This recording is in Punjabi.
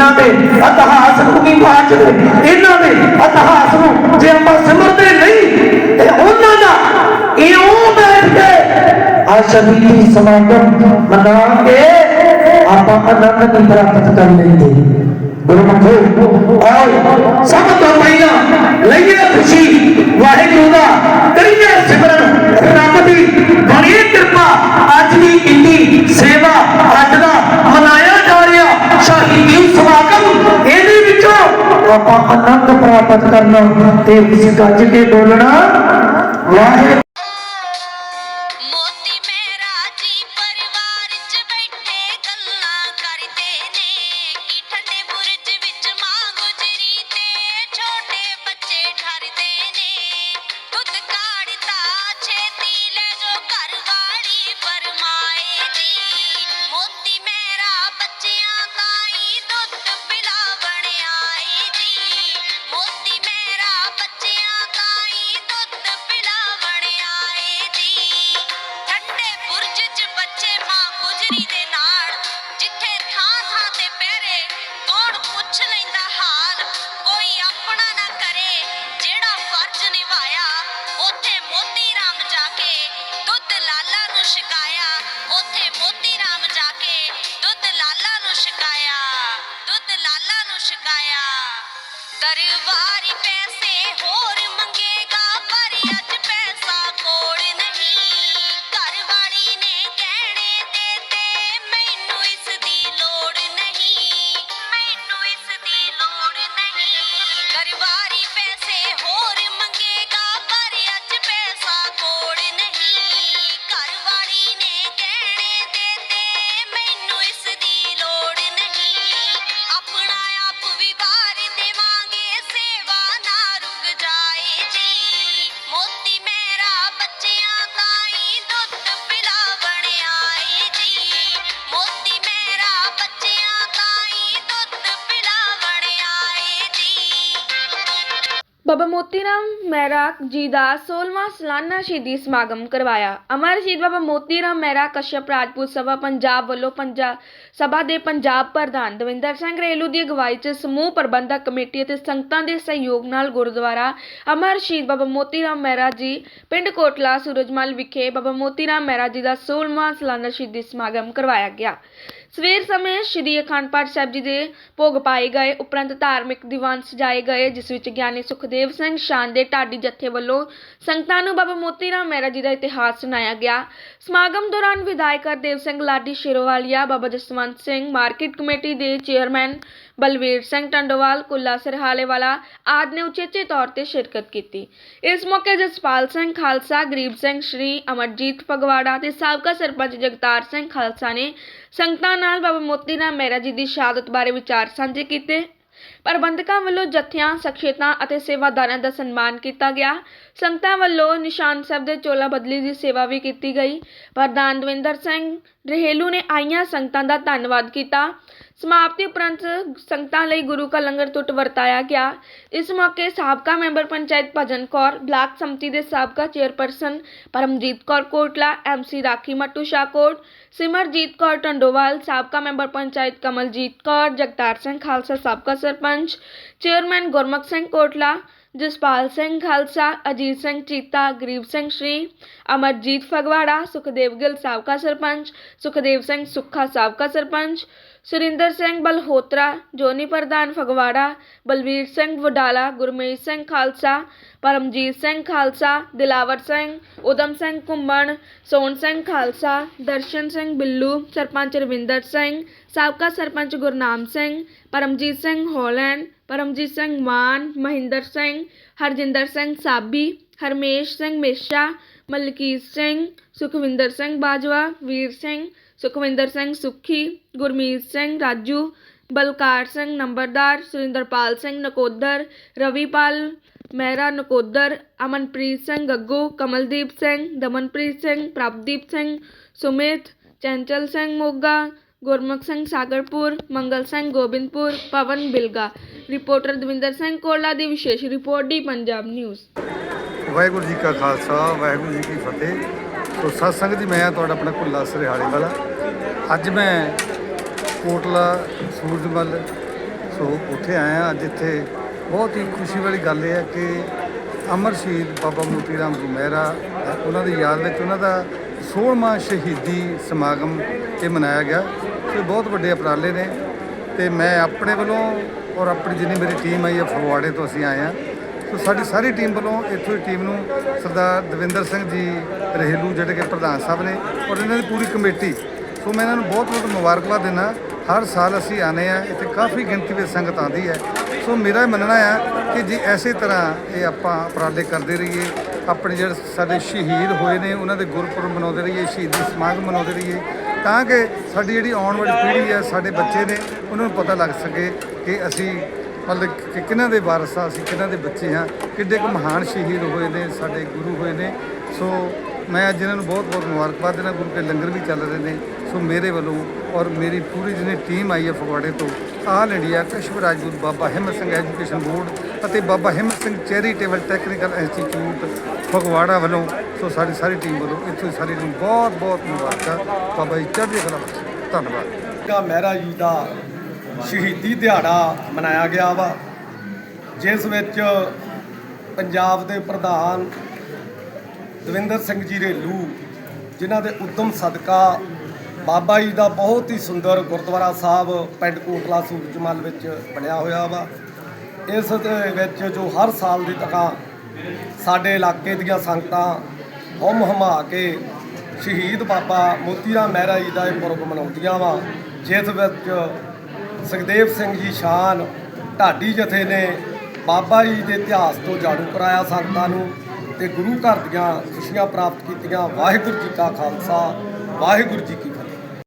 ਇਹਨਾਂ ਦੇ ਇਤਿਹਾਸ ਨੂੰ ਵੀ ਬਾਚਦੇ ਇਹਨਾਂ ਦੇ ਇਤਿਹਾਸ ਨੂੰ ਜੇ ਆਪਾਂ ਸਿਮਰਦੇ ਨਹੀਂ, ਤੇ ਉਹਨਾਂ ਦਾ ਇਉਂ ਬੈਠ ਕੇ ਆ ਸ਼ਹੀਦੀ ਸਮਾਗਮ ਮਨਾ ਕੇ ਆਪਾਂ ਆਨੰਦ ਨਹੀਂ ਪ੍ਰਾਪਤ ਕਰ ਲੈਂਦੇ। ਗੁਰਮਖੋ ਆਓ, ਸਭ ਤੋਂ ਪਹਿਲਾਂ ਲਈਏ ਖੁਸ਼ੀ ਵਾਹਿਗੁਰੂ ਦਾ ਕਰੀਏ ਸਿਮਰਨ ਰੱਬ ਦੀ ਬੜੀ ਕਿਰਪਾ ਅੱਜ ਦੀ ਇੰਨੀ ਸੇਵਾ ਅੱਜ ਦਾ ਮਨਾਇਆ ਜਾ ਰਿਹਾ ਸ਼ਹੀਦੀ ਸਮਾਗਮ ਇਹਦੇ ਵਿੱਚੋਂ ਆਪਾਂ ਆਨੰਦ ਪ੍ਰਾਪਤ ਕਰਨਾ ਤੇ ਇਸ ਗੱਜ ਕੇ ਬੋਲਣਾ ਵਾਹਿਗੁਰੂ ਦਰਬਾਰੀ ਪੈਸੇ ਹੋਰ ਬਾਬਾ ਮੋਤੀ ਰਾਮ ਮਹਿਰਾ ਜੀ ਦਾ 16ਵਾਂ ਸਾਲਾਨਾ ਸ਼ਹੀਦੀ ਸਮਾਗਮ ਕਰਵਾਇਆ। ਅਮਰ ਸ਼ਹੀਦ ਬਾਬਾ ਮੋਤੀ ਰਾਮ ਮਹਿਰਾ ਕਸ਼ਯਪ ਰਾਜਪੂਤ ਸਭਾ ਪੰਜਾਬ ਵੱਲੋਂ ਪੰਜਾਬ ਸਭਾ ਦੇ ਪੰਜਾਬ ਪ੍ਰਧਾਨ ਦਵਿੰਦਰ ਸਿੰਘ ਰੇਲੂ ਦੀ ਅਗਵਾਈ 'ਚ ਸਮੂਹ ਪ੍ਰਬੰਧਕ ਕਮੇਟੀ ਅਤੇ ਸੰਗਤਾਂ ਦੇ ਸਹਿਯੋਗ ਨਾਲ ਗੁਰਦੁਆਰਾ ਅਮਰ ਸ਼ਹੀਦ ਬਾਬਾ ਮੋਤੀ ਰਾਮ ਮਹਿਰਾ ਜੀ, ਪਿੰਡ ਕੋਟਲਾ ਸੂਰਜਮਲ ਵਿਖੇ ਬਾਬਾ ਮੋਤੀ ਰਾਮ ਮਹਿਰਾ ਜੀ ਦਾ 16ਵਾਂ ਸਾਲਾਨਾ ਸ਼ਹੀਦੀ ਸਮਾਗਮ ਕਰਵਾਇਆ ਗਿਆ। ਸਵੇਰ ਸਮੇਂ ਸ਼੍ਰੀ ਅਖੰਡ ਪਾਠ ਸਾਹਿਬ ਜੀ ਦੇ ਭੋਗ ਪਾਏ ਗਏ, ਉਪਰੰਤ ਧਾਰਮਿਕ ਦੀਵਾਨ ਸਜਾਏ ਗਏ, ਜਿਸ ਵਿੱਚ ਗਿਆਨੀ ਸੁਖਦੇਵ ਸਿੰਘ ਸ਼ਾਨ ਦੇ ਢਾਡੀ ਜੱਥੇ ਵੱਲੋਂ ਸੰਗਤਾਂ ਨੂੰ ਬਾਬਾ ਮੋਤੀ ਰਾਮ ਮਹਿਰਾ ਜੀ ਦਾ ਇਤਿਹਾਸ ਸੁਣਾਇਆ ਗਿਆ। ਸਮਾਗਮ ਦੌਰਾਨ ਵਿਧਾਇਕ ਹਰਦੇਵ ਸਿੰਘ ਲਾਡੀ ਸ਼ੇਰੋਵਾਲੀਆ, ਬਾਬਾ ਜਸਵੰਤ ਸਿੰਘ, ਮਾਰਕੀਟ ਕਮੇਟੀ ਦੇ ਚੇਅਰਮੈਨ ਬਲਵੀਰ ਸਿੰਘ ਟੰਡੋਵਾਲ, ਕੁੱਲਾ ਸਰਹਾਲੇ ਵਾਲਾ ਆਦਿ ਨੇ ਉਚੇਚੇ ਤੌਰ ਤੇ ਸ਼ਿਰਕਤ ਕੀਤੀ। ਇਸ ਮੌਕੇ ਜਸਪਾਲ ਸਿੰਘ ਖਾਲਸਾ, ਗਰੀਬ ਸਿੰਘ ਸ਼੍ਰੀ, ਅਮਰਜੀਤ ਫਗਵਾੜਾ ਤੇ ਸਾਬਕਾ ਸਰਪੰਚ ਜਗਤਾਰ ਸਿੰਘ ਖਾਲਸਾ ਨੇ ਸੰਗਤਾਂ ਨਾਲ ਬਾਬਾ ਮੋਤੀ ਰਾਮ ਮਹਿਰਾ ਜੀ ਦੀ ਸ਼ਹਾਦਤ ਬਾਰੇ ਵਿਚਾਰ ਸਾਂਝੇ ਕੀਤੇ। ਪ੍ਰਬੰਧਕਾਂ ਵੱਲੋਂ ਜਥਿਆਂ, ਸਖਸ਼ੀਅਤਾਂ ਅਤੇ ਸੇਵਾਦਾਰਾਂ ਦਾ ਸਨਮਾਨ ਕੀਤਾ ਗਿਆ। ਸੰਗਤਾਂ ਵੱਲੋਂ ਨਿਸ਼ਾਨ ਸਾਹਿਬ ਦੇ ਚੋਲਾ ਬਦਲੀ ਦੀ ਸੇਵਾ ਵੀ ਕੀਤੀ ਗਈ। ਪ੍ਰਧਾਨ ਦਵਿੰਦਰ ਸਿੰਘ ਰਹੇਲੂ ਨੇ ਆਈਆਂ ਸੰਗਤਾਂ ਦਾ ਧੰਨਵਾਦ ਕੀਤਾ। ਸਮਾਪਤੀ ਉਪਰੰਤ ਸੰਗਤਾਂ ਲਈ ਗੁਰੂ ਕਾ ਲੰਗਰ ਟੁੱਟ ਵਰਤਾਇਆ ਗਿਆ ਇਸ ਮੌਕੇ ਸਾਬਕਾ ਮੈਂਬਰ ਪੰਚਾਇਤ ਭਜਨ ਕੌਰ ਬਲਾਕ ਸੰਮਤੀ ਦੇ ਸਾਬਕਾ ਚੇਅਰਪਰਸਨ ਪਰਮਜੀਤ ਕੌਰ ਕੋਟਲਾ ਐਮਸੀ ਰਾਖੀ ਮੱਟੂ ਸ਼ਾਕੋਟ ਸਿਮਰਜੀਤ ਕੌਰ ਟੰਡੋਵਾਲ ਸਾਬਕਾ ਮੈਂਬਰ ਪੰਚਾਇਤ ਕਮਲਜੀਤ ਕੌਰ ਜਗਤਾਰ ਸਿੰਘ ਖਾਲਸਾ ਸਾਬਕਾ ਸਰਪੰਚ ਚੇਅਰਮੈਨ ਗੁਰਮੁਖ ਸਿੰਘ ਕੋਟਲਾ ਜਸਪਾਲ ਸਿੰਘ ਖਾਲਸਾ ਅਜੀਤ ਸਿੰਘ ਚੀਤਾ ਗਰੀਬ ਸਿੰਘ ਸ਼੍ਰੀ ਅਮਰਜੀਤ ਫਗਵਾੜਾ ਸੁਖਦੇਵ ਗਿੱਲ ਸਾਬਕਾ ਸਰਪੰਚ ਸੁਖਦੇਵ ਸਿੰਘ ਸੁੱਖਾ ਸਾਬਕਾ ਸਰਪੰਚ ਸੁਰਿੰਦਰ ਸਿੰਘ ਬਲਹੋਤਰਾ, ਜੋਨੀ ਪ੍ਰਧਾਨ ਫਗਵਾੜਾ, ਬਲਵੀਰ ਸਿੰਘ ਵਡਾਲਾ ਗੁਰਮੀਤ ਸਿੰਘ ਖਾਲਸਾ, ਪਰਮਜੀਤ ਸਿੰਘ ਖਾਲਸਾ, ਦਿਲਾਵਰ ਸਿੰਘ ਉਦਮ ਸਿੰਘ ਘੁੰਮਣ, ਸੋਹਣ ਸਿੰਘ ਖਾਲਸਾ, ਦਰਸ਼ਨ ਸਿੰਘ ਬਿੱਲੂ, ਸਰਪੰਚ ਰਵਿੰਦਰ ਸਿੰਘ, ਸਾਬਕਾ ਸਰਪੰਚ ਗੁਰਨਾਮ ਸਿੰਘ, ਪਰਮਜੀਤ ਸਿੰਘ ਹੋਲੈਂਡ, ਪਰਮਜੀਤ ਸਿੰਘ ਮਾਨ, ਮਹਿੰਦਰ ਸਿੰਘ, ਹਰਜਿੰਦਰ ਸਿੰਘ ਸਾਬੀ, ਹਰਮੇਸ਼ ਸਿੰਘ ਮੇਸ਼ਾ, ਮਲਕੀਤ ਸਿੰਘ, ਸੁਖਵਿੰਦਰ ਸਿੰਘ ਬਾਜਵਾ, ਵੀਰ ਸਿੰਘ ਸੁਖਵਿੰਦਰ ਸਿੰਘ ਸੁੱਖੀ ਗੁਰਮੀਤ ਸਿੰਘ ਰਾਜੂ ਬਲਕਾਰ ਸਿੰਘ ਨੰਬਰਦਾਰ ਸੁਰਿੰਦਰਪਾਲ ਸਿੰਘ ਨਕੋਦਰ ਰਵੀਪਾਲ ਮਹਿਰਾ ਨਕੋਦਰ ਅਮਨਪ੍ਰੀਤ ਸਿੰਘ ਗੱਗੂ ਕਮਲਦੀਪ ਸਿੰਘ ਦਮਨਪ੍ਰੀਤ ਸਿੰਘ ਪ੍ਰਭਦੀਪ ਸਿੰਘ ਸੁਮਿਤ ਚੰਚਲ ਸਿੰਘ ਮੋਗਾ ਗੁਰਮੁਖ ਸਿੰਘ ਸਾਗਰਪੁਰ ਮੰਗਲ ਸਿੰਘ ਗੋਬਿੰਦਪੁਰ ਪਵਨ ਬਿਲਗਾ ਰਿਪੋਰਟਰ ਦਵਿੰਦਰ ਸਿੰਘ ਕੋਲਾ ਦੀ ਵਿਸ਼ੇਸ਼ report the Punjab news Waheguru ji ਕਾ ਖਾਲਸਾ ਵਾਹਿਗੁਰੂ ਜੀ ਕੀ ਫਤਿਹ ਸੋ ਸਤਸੰਗ ਦੀ ਮੈਂ ਤੁਹਾਡਾ ਆਪਣਾ ਭੁੱਲਾ ਸਰਿਹਾਲੇ ਵਾਲਾ। ਅੱਜ ਮੈਂ ਕੋਟਲਾ ਸੂਰਜਮਲ, ਸੋ ਉੱਥੇ ਆਇਆ। ਹਾਂ ਅੱਜ ਇੱਥੇ ਬਹੁਤ ਹੀ ਖੁਸ਼ੀ ਵਾਲੀ ਗੱਲ ਇਹ ਹੈ ਕਿ ਅਮਰ ਸ਼ਹੀਦ ਬਾਬਾ ਮੋਤੀ ਰਾਮ ਜੀ ਮਹਿਰਾ, ਉਹਨਾਂ ਦੀ ਯਾਦ ਵਿੱਚ ਉਹਨਾਂ ਦਾ 16ਵਾਂ ਸ਼ਹੀਦੀ ਸਮਾਗਮ ਇਹ ਮਨਾਇਆ ਗਿਆ। ਸੋ ਬਹੁਤ ਵੱਡੇ ਉਪਰਾਲੇ ਨੇ ਤੇ ਮੈਂ ਆਪਣੇ ਵੱਲੋਂ ਔਰ ਆਪਣੀ ਜਿੰਨੀ ਮੇਰੀ ਟੀਮ ਆਈ ਹੈ ਫਗਵਾੜੇ ਤੋਂ ਅਸੀਂ ਆਏ ਹਾਂ। ਸੋ ਸਾਡੀ ਸਾਰੀ ਟੀਮ ਵੱਲੋਂ ਇੱਥੋਂ ਦੀ ਟੀਮ ਨੂੰ ਸਰਦਾਰ ਦਵਿੰਦਰ ਸਿੰਘ ਜੀ ਰਹਿਲੂ ਜਿਹੜੇ ਕਿ ਪ੍ਰਧਾਨ ਸਾਹਿਬ ਨੇ ਔਰ ਇਹਨਾਂ ਦੀ ਪੂਰੀ ਕਮੇਟੀ। ਸੋ ਮੈਂ ਇਹਨਾਂ ਨੂੰ ਬਹੁਤ ਬਹੁਤ ਮੁਬਾਰਕਬਾਦ ਦਿੰਦਾ। ਹਰ ਸਾਲ ਅਸੀਂ ਆਨੇ ਆ ਇੱਥੇ ਕਾਫੀ ਗਿਣਤੀ ਵਿੱਚ ਸੰਗਤ ਆਉਂਦੀ ਹੈ। ਸੋ ਮੇਰਾ ਮੰਨਣਾ ਹੈ ਕਿ ਜੇ ਐਸੇ ਤਰ੍ਹਾਂ ਇਹ ਆਪਾਂ ਉਪਰਾਲੇ ਕਰਦੇ ਰਹੀਏ, ਆਪਣੇ ਜਿਹੜੇ ਸਾਡੇ ਸ਼ਹੀਦ ਹੋਏ ਨੇ, ਉਹਨਾਂ ਦੇ ਗੁਰਪੁਰਬ ਮਨਾਉਂਦੇ ਰਹੀਏ, ਸ਼ਹੀਦੀ ਸਮਾਗਮ ਮਨਾਉਂਦੇ ਰਹੀਏ, ਤਾਂ ਕਿ ਸਾਡੀ ਜਿਹੜੀ ਆਉਣ ਵਾਲੀ ਪੀੜ੍ਹੀ ਹੈ, ਸਾਡੇ ਬੱਚੇ ਨੇ, ਉਹਨਾਂ ਨੂੰ ਪਤਾ ਲੱਗ ਸਕੇ ਕਿ ਅਸੀਂ ਮਤਲਬ ਕਿ ਕਿਹਨਾਂ ਦੇ ਵਾਰਸ ਆ, ਅਸੀਂ ਕਿਹਨਾਂ ਦੇ ਬੱਚੇ ਹਾਂ ਕਿੱਡੇ ਕੁ ਮਹਾਨ ਸ਼ਹੀਦ ਹੋਏ ਨੇ, ਸਾਡੇ ਗੁਰੂ ਹੋਏ ਨੇ। ਸੋ ਮੈਂ ਅੱਜ ਇਹਨਾਂ ਨੂੰ ਬਹੁਤ ਬਹੁਤ ਮੁਬਾਰਕਬਾਦ ਦੇਣਾ ਗੁਰੂ ਕੇ ਲੰਗਰ ਵੀ ਚੱਲ ਰਹੇ ਨੇ। ਸੋ ਮੇਰੇ ਵੱਲੋਂ ਔਰ ਮੇਰੀ ਪੂਰੀ ਜਿਹਨੇ ਟੀਮ ਆਈ ਹੈ ਫਗਵਾੜੇ ਤੋਂ, ਆਲ ਇੰਡੀਆ ਕਸ਼ਵ ਰਾਜਪੂਤ ਬਾਬਾ ਹਿੰਮਤ ਸਿੰਘ ਐਜੂਕੇਸ਼ਨ ਬੋਰਡ ਅਤੇ Baba Himmat Singh charitable technical institute Phagwara ਵੱਲੋਂ, ਸੋ ਸਾਡੀ ਸਾਰੀ ਟੀਮ ਵੱਲੋਂ ਇੱਥੋਂ ਸਾਰੀ ਨੂੰ ਬਹੁਤ ਬਹੁਤ ਮੁਬਾਰਕਾਂ। ਬਾਬਾ ਜੀ, ਚੜ੍ਹਦੀ ਕਲਾ ਧੰਨਵਾਦ। ਕਾ ਮਹਿਰਾ ਜੀ ਦਾ ਸ਼ਹੀਦੀ ਦਿਹਾੜਾ ਮਨਾਇਆ ਗਿਆ ਵਾ, ਜਿਸ ਵਿੱਚ ਪੰਜਾਬ ਦੇ ਪ੍ਰਧਾਨ ਦਵਿੰਦਰ ਸਿੰਘ ਜੀ ਰੇਲੂ, ਜਿਨ੍ਹਾਂ ਦੇ ਉਦਮ ਸਦਕਾ ਬਾਬਾ ਜੀ ਦਾ ਬਹੁਤ ਹੀ ਸੁੰਦਰ ਗੁਰਦੁਆਰਾ ਸਾਹਿਬ ਪਿੰਡ ਕੋਟਲਾ ਸੂਰਜਮਲ ਵਿੱਚ ਬਣਿਆ ਹੋਇਆ ਵਾ। ਇਸ ਦੇ ਵਿੱਚ ਜੋ ਹਰ ਸਾਲ ਦੀ ਤਰ੍ਹਾਂ ਸਾਡੇ ਇਲਾਕੇ ਦੀਆਂ ਸੰਗਤਾਂ ਹੁਮ ਹਮਾ ਕੇ ਸ਼ਹੀਦ ਬਾਬਾ ਮੋਤੀ ਰਾਮ ਮਹਿਰਾ ਜੀ ਦਾ ਇਹ ਪੁਰਬ ਮਨਾਉਂਦੀਆਂ ਵਾ, ਜਿਸ ਵਿੱਚ ਸੁਖਦੇਵ ਸਿੰਘ ਜੀ ਸ਼ਾਨ, ਢਾਡੀ ਜਥੇ ਨੇ ਬਾਬਾ ਜੀ ਦੇ ਇਤਿਹਾਸ ਤੋਂ ਜਾਣੂ ਕਰਾਇਆ ਸੰਗਤਾਂ ਨੂੰ ਤੇ ਗੁਰੂ ਘਰ ਦੀਆਂ ਖੁਸ਼ੀਆਂ ਪ੍ਰਾਪਤ ਕੀਤੀਆਂ। ਵਾਹਿਗੁਰੂ ਜੀ ਕਾ ਖਾਲਸਾ, ਵਾਹਿਗੁਰੂ ਜੀ ਕੀ